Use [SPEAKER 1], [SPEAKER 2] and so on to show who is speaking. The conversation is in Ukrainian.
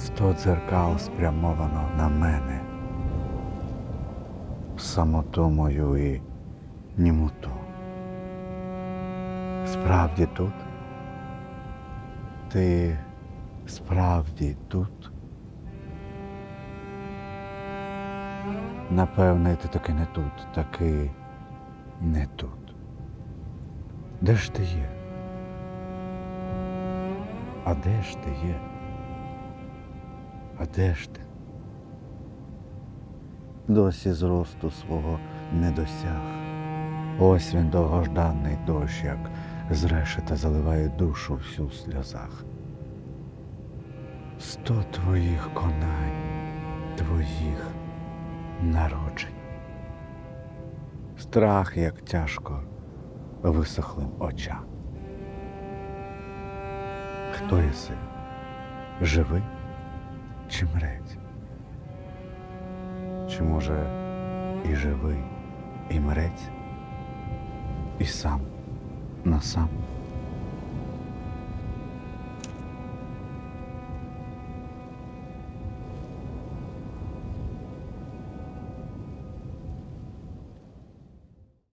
[SPEAKER 1] Сто дзеркал спрямовано на мене. Самоту мою і німуту. Справді тут? Ти справді тут? Напевне, ти таки не тут, таки не тут. Де ж ти є? А де ж ти є? А де ж ти? Досі зросту свого не досяг. Ось він довгожданий дощ, як з решета заливає душу всю в сльозах. Сто твоїх конань, твоїх народжень. Страх, як тяжко висохлим очам. Хто єси? Живий чи мрець? Чи може і живий, і мрець, і сам на сам?